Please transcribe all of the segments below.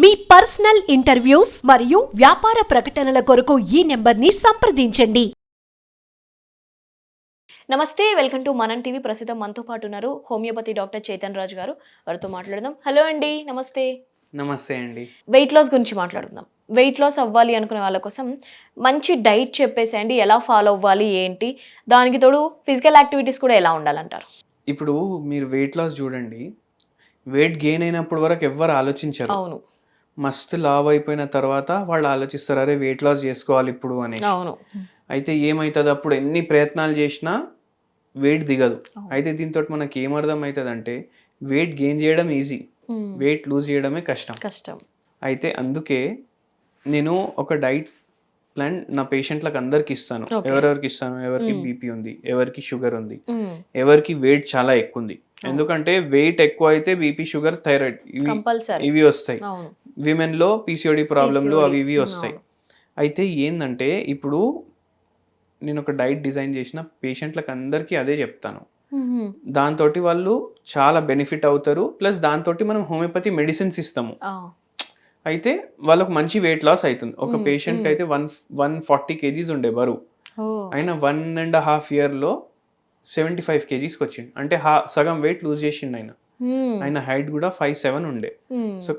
మీ personal interviews మరియు వ్యాపార ప్రకటనల కొరకు ఈ నెంబర్ని సంప్రదించండి. నమస్తే వెల్కమ్ టు మనం టీవీ. ప్రస్తుతం మనతో పాటు ఉన్నారు హోమియోపతి డాక్టర్ చైతన్ రాజు గారు. వారితో మాట్లాడదాం. హలో అండి నమస్తే. నమస్తే అండి. వెయిట్ లాస్ గురించి మాట్లాడుకుందాం. వెయిట్ లాస్ అవ్వాలి అనుకునే వాళ్ళ కోసం మంచి డైట్ చెప్పేసేయండి. ఎలా ఫాలో అవ్వాలి ఏంటి? దానికి తోడు ఫిజికల్ యాక్టివిటీస్ కూడా ఎలా ఉండాలంటారు? ఇప్పుడు మీరు వెయిట్ లాస్ చూడండి. వెయిట్ గెయిన్ అయినప్పుడు వరకు ఎవ్వరు ఆలోచించరు. అవును. మస్తు లావ్ అయిపోయిన తర్వాత వాళ్ళు ఆలోచిస్తారు అరే వెయిట్ లాస్ చేసుకోవాలి ఇప్పుడు అని అయితే ఏమవుతుంది అప్పుడు? ఎన్ని ప్రయత్నాలు చేసినా వెయిట్ దిగదు. అయితే దీంతో మనకి ఏమర్థం అవుతుంది అంటే వెయిట్ గెయిన్ చేయడం ఈజీ. వెయిట్ లూజ్ చేయడమే కష్టం. కష్టం. అయితే అందుకే నేను ఒక డైట్ ప్లాన్ నా పేషెంట్లకు అందరికి ఇస్తాను. ఎవరెవరికి ఇస్తాను? ఎవరికి. బీపీ ఉంది ఎవరికి షుగర్ ఉంది. ఎవరికి వెయిట్ చాలా ఎక్కువ ఉంది. ఎందుకంటే వెయిట్ ఎక్కువ అయితే బీపీ షుగర్ థైరాయిడ్ ఇవి వస్తాయి. అవును విమెన్లో పీసీఓడి ప్రాబ్లంలు. అవి ఇవి వస్తాయి. అయితే ఏంటంటే ఇప్పుడు నేను ఒక డైట్ డిజైన్ చేసిన పేషెంట్లకు అందరికీ అదే చెప్తాను. దాంతో వాళ్ళు చాలా బెనిఫిట్ అవుతారు ప్లస్ దాంతో మనం హోమియోపతి మెడిసిన్స్ ఇస్తాము. అయితే వాళ్ళకు మంచి వెయిట్ లాస్ అవుతుంది ఒక పేషెంట్. అయితే వన్ వన్ ఫార్టీ కేజీస్ ఉండే బరువు. ఆయన వన్ అండ్ హాఫ్ ఇయర్లో సెవెంటీ ఫైవ్ కేజీస్కి వచ్చిండు అంటే సగం వెయిట్ లూజ్ చేసిండు ఆయన. ఆయన హైట్ కూడా ఫైవ్ సెవెన్ ఉండే. So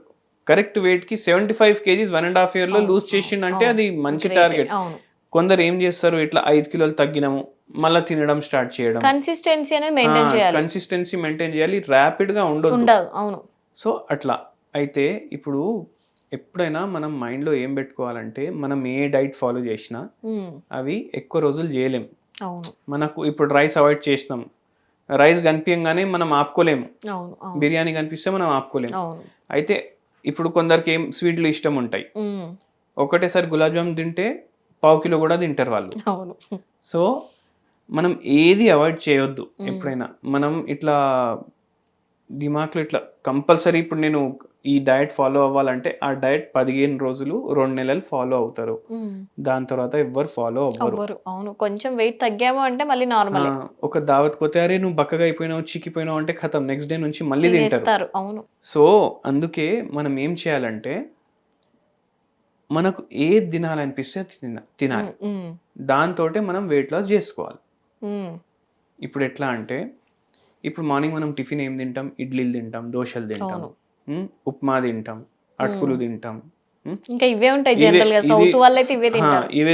correct వెయిట్కి seventy five kgs one and half ఇయర్లో లూజ్ అవును, చేసిండు అంటే అవును. అది మంచి. టార్గెట్. కొందరు ఏం చేస్తారు ఇట్లా ఐదు కిలోలు తగ్గినాము మళ్ళీ తినడం స్టార్ట్ చేయడం. కన్సిస్టెన్సీ అనేది మెయింటైన్ చేయాలి. కన్సిస్టెన్సీ మెయింటైన్ చేయాలి ర్యాపిడ్గా ఉండదు అవును. సో అట్లా. అయితే ఇప్పుడు ఎప్పుడైనా మనం మైండ్లో ఏం పెట్టుకోవాలంటే మనం ఏ డైట్ ఫాలో చేసినా. అవి ఎక్కువ రోజులు చేయలేం. మనకు ఇప్పుడు రైస్ అవాయిడ్ చేసినాం. రైస్ కనిపించగానే మనం ఆపుకోలేము. బిర్యానీ కనిపిస్తే మనం ఆపుకోలేము. అయితే ఇప్పుడు కొందరికి ఏం స్వీట్లు ఇష్టం ఉంటాయి. ఒకటేసారి గులాబ్ జామ్ తింటే పావు కిలో కూడా తింటారు వాళ్ళు సో మనం ఏది అవాయిడ్ చేయొద్దు. ఎప్పుడైనా మనం ఇట్లా దిమాక్లో ఇట్లా కంపల్సరీ ఇప్పుడు నేను ఈ డయట్ ఫాలో అవ్వాలంటే ఆ డయట్ పదిహేను రోజులు రెండు నెలలు ఫాలో అవుతారు. దాని తర్వాత ఎవ్వరు ఫాలో అవ్వరు. అవును. కొంచెం వెయిట్ తగ్గాము అంటే మళ్ళీ నార్మల్. ఒక దావత్ పోతే అరే నువ్వు బక్కగా అయిపోయినావు చిక్కిపోయినావు అంటే ఖతం. నెక్స్ట్ డే నుంచి మళ్ళీ తింటారు. అవును. సో అందుకే మనం ఏం చేయాలంటే మనకు ఏది తినాలనిపిస్తే తినాలి. దాంతో మనం వెయిట్ లాస్ చేసుకోవాలి. ఇప్పుడు ఎట్లా అంటే ఇప్పుడు మార్నింగ్ మనం టిఫిన్ ఏం తింటాం? ఇడ్లీలు తింటాం దోశలు తింటాం ఉప్మా తింటాం అటుకులు తింటాం ఇంకా ఇవే ఉంటాయి జనరల్గా. ఇవే- సౌత్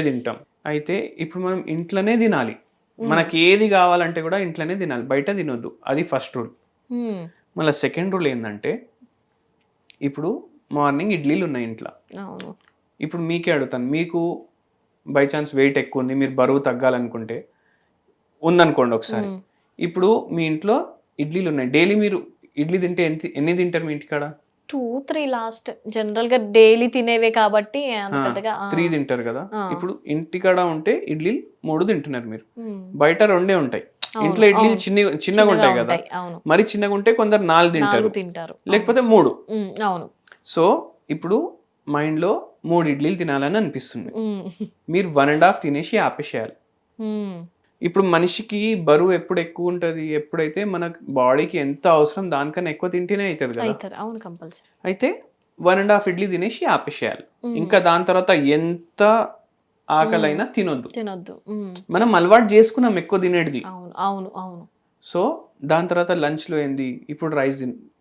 తింటాం. అయితే ఇప్పుడు మనం ఇంట్లోనే తినాలి. మనకి ఏది కావాలంటే కూడా ఇంట్లోనే తినాలి. బయట తినొద్దు. అది ఫస్ట్ రూల్. మళ్ళీ సెకండ్ రూల్ ఏంటంటే ఇప్పుడు మార్నింగ్ ఇడ్లీలు ఉన్నాయి ఇంట్లో. ఇప్పుడు మీకే అడుగుతాను. మీకు బై ఛాన్స్ వెయిట్ ఎక్కువ ఉంది. మీరు బరువు తగ్గాలనుకుంటే ఉందనుకోండి ఒకసారి. ఇప్పుడు మీ ఇంట్లో ఇడ్లీలు ఉన్నాయి డైలీ మీరు ఇడ్లీ తింటే ఎన్ని ఎన్ని తింటారు మీ ఇంటికాడ టూ త్రీ లాస్ట్ జనరల్గా డైలీ తినేవే కాబట్టి అంత పెద్దగా ఆ. త్రీ తింటారు కదా. ఇప్పుడు ఇంటికాడ ఉంటే ఇడ్లీలు మూడు తింటున్నారు మీరు. బయట రెండే ఉంటాయి ఇంట్లో ఇడ్లీలు. చిన్న చిన్నగా ఉంటాయి కదా మరి చిన్నగా ఉంటే కొందరు నాలుగు తింటారు తింటారు లేకపోతే మూడు. అవును సో ఇప్పుడు మైండ్లో మూడు ఇడ్లీలు తినాలని అనిపిస్తుంది. మీరు వన్ అండ్ హాఫ్ తినేసి ఆపేసేయాలి. ఇప్పుడు మనిషికి బరువు ఎప్పుడు ఎక్కువ ఉంటుంది? ఎప్పుడైతే మన బాడీకి ఎంత అవసరం దానికన్నా ఎక్కువ తింటేనే అవుతుంది కదా? అవును కంపల్సరీ. అయితే వన్ అండ్ హాఫ్ ఇడ్లీ తినేసి ఆపేసేయాలి. ఇంకా దాని తర్వాత ఎంత ఆకలైనా తినొద్దు. తినొద్దు. మనం అలవాటు చేసుకున్నాం ఎక్కువ తినేది అవును అవును సో దాని తర్వాత లంచ్లో ఏంది? ఇప్పుడు రైస్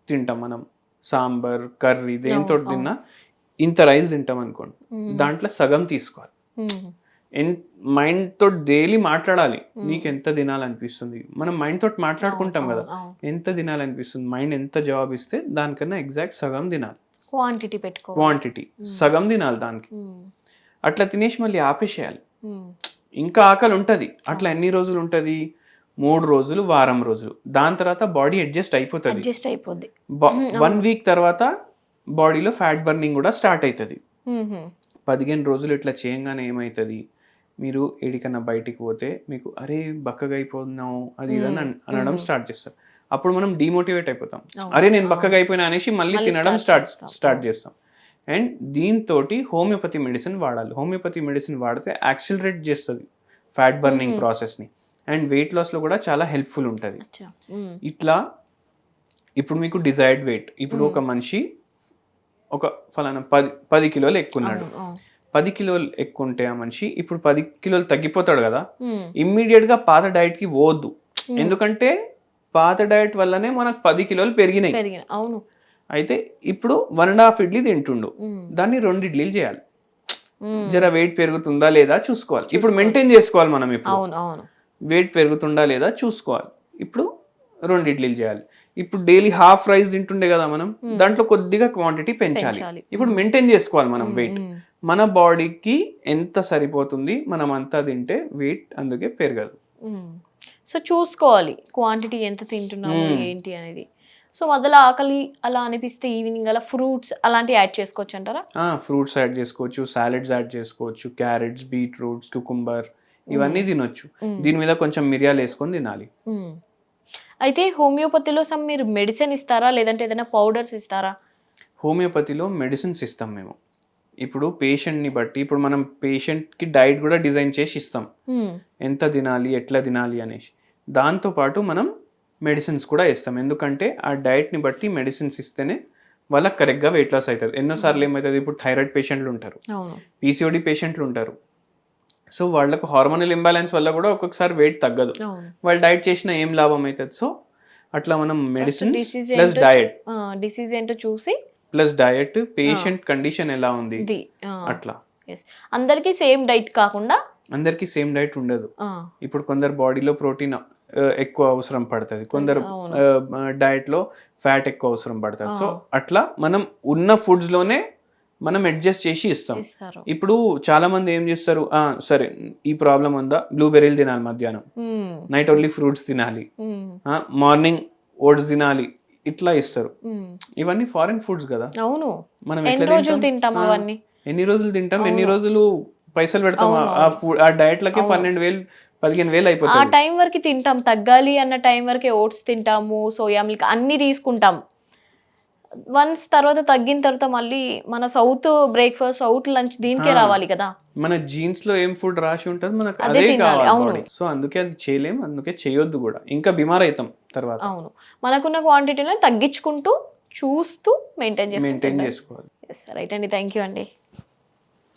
తింటాం మనం. సాంబార్ కర్రీ దేంతో తిన్నా ఇంత రైస్ తింటాం అనుకోండి. దాంట్లో సగం తీసుకోవాలి. మైండ్ తోటి డైలీ మాట్లాడాలి. నీకు ఎంత తినాలనిపిస్తుంది? మనం మైండ్ తోటి మాట్లాడుకుంటాం కదా. ఎంత తినాలనిపిస్తుంది? మైండ్ ఎంత జవాబు ఇస్తే దానికన్నా ఎగ్జాక్ట్ సగం తినాలి. క్వాంటిటీ పెట్టుకో క్వాంటిటీ సగం తినాలి దానికి. అట్లా తినేసి మళ్ళీ ఆపేసేయాలి. ఇంకా ఆకలి ఉంటుంది. అట్లా ఎన్ని రోజులు ఉంటుంది? మూడు రోజులు వారం రోజులు. దాని తర్వాత బాడీ అడ్జస్ట్ అయిపోతుంది. అడ్జస్ట్ అయిపోద్ది. వన్ వీక్ తర్వాత బాడీలో ఫ్యాట్ బర్నింగ్ కూడా స్టార్ట్ అవుతుంది. పదిహేను రోజులు ఇట్లా చేయంగానే ఏమవుతుంది మీరు ఎడికన్నా బయటికి పోతే మీకు అరే బక్కగా అయిపోతున్నావు అది అనడం స్టార్ట్ చేస్తారు. అప్పుడు మనం డిమోటివేట్ అయిపోతాం. అరే నేను బక్కగా అయిపోయినా అనేసి మళ్ళీ తినడం స్టార్ట్. స్టార్ట్ చేస్తాం. అండ్ దీంతో హోమియోపతి మెడిసిన్ వాడాలి. హోమియోపతి మెడిసిన్ వాడితే యాక్సిలరేట్ చేస్తుంది ఫ్యాట్ బర్నింగ్ ప్రాసెస్ని. అండ్ వెయిట్ లాస్లో కూడా చాలా హెల్ప్ఫుల్ ఉంటుంది. ఇట్లా ఇప్పుడు మీకు డిజైర్డ్ వెయిట్. ఇప్పుడు ఒక మనిషి ఒక ఫలానా పది పది కిలోలు ఎక్కున్నాడు. పది కిలోలు ఎక్కువ ఉంటే ఆ మనిషి ఇప్పుడు పది కిలోలు తగ్గిపోతాడు కదా. ఇమ్మీడియట్గా పాత డైట్కి పోవద్దు. ఎందుకంటే పాత డైట్ వల్లనే మనకు పది కిలోలు పెరిగినాయి. పెరిగిన అవును. అయితే ఇప్పుడు వన్ అండ్ హాఫ్ ఇడ్లీ తింటుండు. దాన్ని రెండు ఇడ్లీలు చేయాలి. జర వెయిట్ పెరుగుతుందా లేదా చూసుకోవాలి. ఇప్పుడు మెయింటైన్ చేసుకోవాలి మనం ఇప్పుడు. వెయిట్ పెరుగుతుందా లేదా చూసుకోవాలి. ఇప్పుడు రెండు ఇడ్లీలు చేయాలి. ఇప్పుడు డైలీ హాఫ్ రైస్ తింటుండే కదా మనం. దాంట్లో కొద్దిగా క్వాంటిటీ పెంచాలి. ఇప్పుడు మెయింటైన్ చేసుకోవాలి మనం వెయిట్. మన బాడీకి ఎంత సరిపోతుంది మనం అంతా తింటే వెయిట్ అందుకే పెరగదు. సో చూసుకోవాలి క్వాంటిటీ ఎంత తింటున్నాము. ఏంటి అనేది. సో మొదలు ఆకలి అలా అనిపిస్తే ఈవినింగ్ అలా ఫ్రూట్స్ అలాంటివి యాడ్ చేసుకోవచ్చు అంటారా? ఫ్రూట్స్ యాడ్ చేసుకోవచ్చు సాలెడ్స్ యాడ్ చేసుకోవచ్చు క్యారెట్స్ బీట్రూట్స్ కుకుంబర్ ఇవన్నీ తినొచ్చు. దీని మీద కొంచెం మిరియాలు వేసుకొని తినాలి. అయితే హోమియోపతిలో సమ్ మీరు మెడిసిన్ ఇస్తారా? లేదంటే ఏదైనా పౌడర్స్ ఇస్తారా? హోమియోపతిలో మెడిసిన్స్ ఇస్తాం మేము. ఇప్పుడు పేషెంట్ని బట్టి ఇప్పుడు మనం పేషెంట్కి డైట్ కూడా డిజైన్ చేసి ఇస్తాం. మ్మ్. ఎంత తినాలి ఎట్లా తినాలి అనేసి. దాంతోపాటు మనం మెడిసిన్స్ కూడా ఇస్తాం ఎందుకంటే ఆ డైట్ని బట్టి మెడిసిన్స్ ఇస్తేనే వాళ్ళకి కరెక్ట్గా వెయిట్ లాస్ అవుతుంది. ఎన్నోసార్లు ఏమవుతుంది ఇప్పుడు థైరాయిడ్ పేషెంట్లు ఉంటారు. పీసీఓడి పేషెంట్లు ఉంటారు. సో వాళ్ళకు హార్మోనల్ ఇంబ్యాలెన్స్ వల్ల కూడా ఒక్కొక్కసారి వెయిట్ తగ్గదు. వాళ్ళు డైట్ చేసినా ఏం లాభం అవుతుంది? సో అట్లా మనం మెడిసిన్ ప్లస్ డయట్ డిసీజ్ ఏంటో చూసి ప్లస్ డయట్ పేషెంట్ కండిషన్ ఎలా ఉంది? అట్లా. అందరికీ సేమ్ డైట్ కాకుండా? అందరికీ సేమ్ డైట్ ఉండదు. ఇప్పుడు కొందరు బాడీలో ప్రోటీన్ ఎక్కువ అవసరం పడుతుంది. కొందరు అవును. డైట్లో ఫ్యాట్ ఎక్కువ అవసరం పడుతుంది. సో. అట్లా మనం ఉన్న ఫుడ్స్లోనే మనం అడ్జస్ట్ చేసి ఇస్తాం. ఇప్పుడు చాలా మంది ఏం చేస్తారు? "ఆ, సరే ఈ ప్రాబ్లం ఉందా? బ్లూబెర్రీలు తినాలి మధ్యాహ్నం. నైట్ ఓన్లీ ఫ్రూట్స్ తినాలి. మార్నింగ్ ఓట్స్ తినాలి. ఇట్లా ఇస్తారు. ఇవన్నీ ఫారిన్ ఫుడ్స్ కదా. అవును. మనం ఎన్ని రోజులు తింటాం? ఆ, అవన్నీ? ఎన్ని రోజులు తింటాం? ఎన్ని. రోజులు పైసలు పెడతాం? ఆ- ఆ. ఫుడ్ ఆ డైట్ లకే. పన్నెండు వేలు పదిహేను వేలు ఆ అయిపోతుంది టైం వరకు తింటాం. తగ్గాలి అన్న టైం వరకే ఓట్స్ తింటాము సోయా మిల్క్ అన్ని తీసుకుంటాం. వన్స్ తర్వాత తగ్గిన తర్వాత మళ్ళీ మన సౌత్ బ్రేక్ఫాస్ట్ సౌత్ లంచ్ దీనికే. రావాలి కదా. మన జీన్స్లో ఏం ఫుడ్ రాసి ఉంటుంది మనకు అదే కావాలి సో అందుకే అది చేయలేం అందుకే చేయొద్దు కూడా. ఇంకా బిమార్ అవుతాం తర్వాత. అవును. మనకున్న క్వాంటిటీలో తగ్గించుకుంటూ చూస్తూ మెయింటైన్ మెయింటైన్ చేసుకోవాలి. రైట్ అండి. థ్యాంక్ యూ అండి.